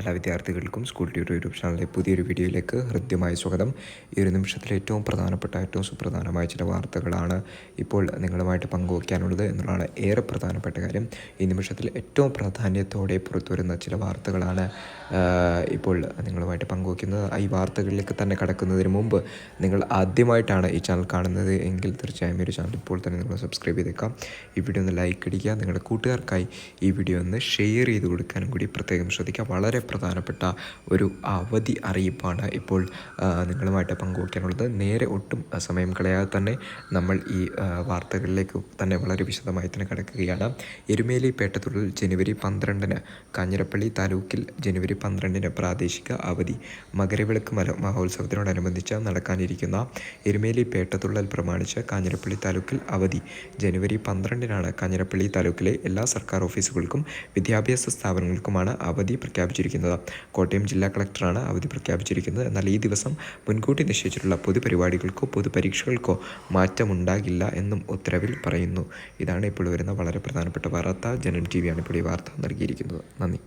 എല്ലാ വിദ്യാർത്ഥികൾക്കും school tutor YouTube ചാനലിലെ പുതിയൊരു വീഡിയോയിലേക്ക് ഹൃദ്യമായ സ്വാഗതം. ഈ ഒരു നിമിഷത്തിലെ ഏറ്റവും പ്രധാനപ്പെട്ട ഏറ്റവും സുപ്രധാനമായ ചില വാർത്തകളാണ് ഇപ്പോൾ നിങ്ങളുമായിട്ട് പങ്കുവയ്ക്കാനുള്ളത് എന്നുള്ളതാണ് ഏറെ പ്രധാനപ്പെട്ട കാര്യം. ഈ നിമിഷത്തിൽ ഏറ്റവും പ്രാധാന്യത്തോടെ പുറത്തു വരുന്ന ചില വാർത്തകളാണ് ഇപ്പോൾ നിങ്ങളുമായിട്ട് പങ്കുവയ്ക്കുന്നത് ഈ വാർത്തകളിലേക്ക് തന്നെ കടക്കുന്നതിന് മുമ്പ് നിങ്ങൾ ആദ്യമായിട്ടാണ് ഈ ചാനൽ കാണുന്നത് എങ്കിൽ തീർച്ചയായും ഈ ഒരു ചാനൽ ഇപ്പോൾ തന്നെ നിങ്ങൾ സബ്സ്ക്രൈബ് ചെയ്തേക്കാം. ഈ വീഡിയോ ഒന്ന് ലൈക്ക് അടിക്കുക. നിങ്ങളുടെ കൂട്ടുകാർക്കായി ഈ വീഡിയോ ഒന്ന് ഷെയർ ചെയ്ത് കൊടുക്കാനും കൂടി പ്രത്യേകം ശ്രദ്ധിക്കുക വളരെ പ്രധാനപ്പെട്ട ഒരു അവധി അറിയിപ്പാണ് ഇപ്പോൾ നിങ്ങളുമായിട്ട് പങ്കുവയ്ക്കാനുള്ളത് നേരെ ഒട്ടും സമയം കളയാതെ തന്നെ നമ്മൾ ഈ വാർത്തകളിലേക്ക് തന്നെ വളരെ വിശദമായി തന്നെ കിടക്കുകയാണ്. എരുമേലി പേട്ടത്തുള്ളിൽ ജനുവരി പന്ത്രണ്ടിന് കാഞ്ഞിരപ്പള്ളി താലൂക്കിൽ ജനുവരി പന്ത്രണ്ടിന് പ്രാദേശിക അവധി മകരവിളക്ക് മല മഹോത്സവത്തിനോടനുബന്ധിച്ച് നടക്കാനിരിക്കുന്ന എരുമേലി പേട്ടത്തുള്ളൽ പ്രമാണിച്ച് കാഞ്ഞിരപ്പള്ളി താലൂക്കിൽ അവധി ജനുവരി പന്ത്രണ്ടിനാണ് കാഞ്ഞിരപ്പള്ളി താലൂക്കിലെ എല്ലാ സർക്കാർ ഓഫീസുകൾക്കും വിദ്യാഭ്യാസ സ്ഥാപനങ്ങൾക്കുമാണ് അവധി പ്രഖ്യാപിച്ചിരിക്കുന്നത്. കോട്ടയം ജില്ലാ കളക്ടറാണ് അവധി പ്രഖ്യാപിച്ചിരിക്കുന്നത്. എന്നാൽ ഈ ദിവസം മുൻകൂട്ടി നിശ്ചയിച്ചിട്ടുള്ള പൊതുപരിപാടികൾക്കോ പൊതുപരീക്ഷകൾക്കോ മാറ്റമുണ്ടാകില്ല എന്നും ഉത്തരവിൽ പറയുന്നു. ഇതാണ് ഇപ്പോൾ വരുന്ന വളരെ പ്രധാനപ്പെട്ട വാർത്ത. ജനൻ ടി വിയാണ് ഇപ്പോൾ ഈ വാർത്ത നൽകിയിരിക്കുന്നത്. നന്ദി.